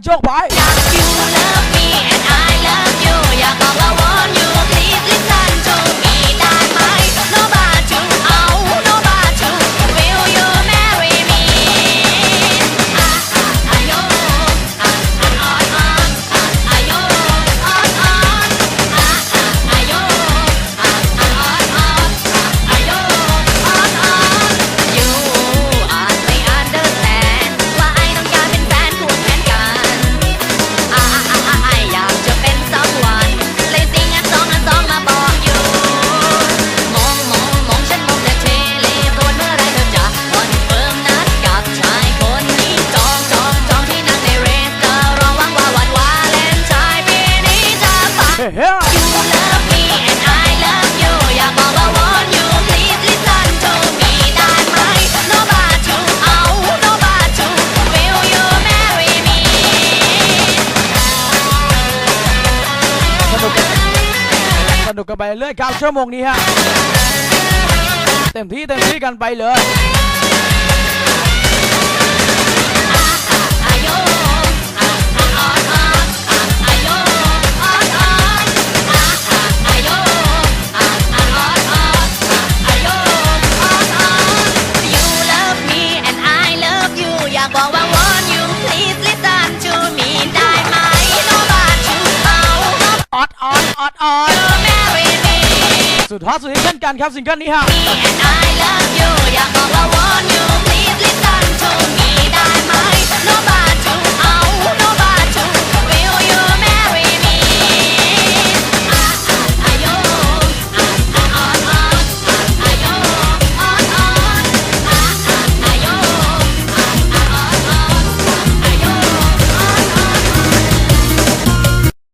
joke, right? You love me and I love you. Yeah, I want you. ุกกันไปเรื่อยครับชั่วโมงนี้ฮะเต็มที่เต็มที่กันไปเลยบอกว่า สุดฮอตสุดเช่นกันครับซิงเกิลนี้ฮะ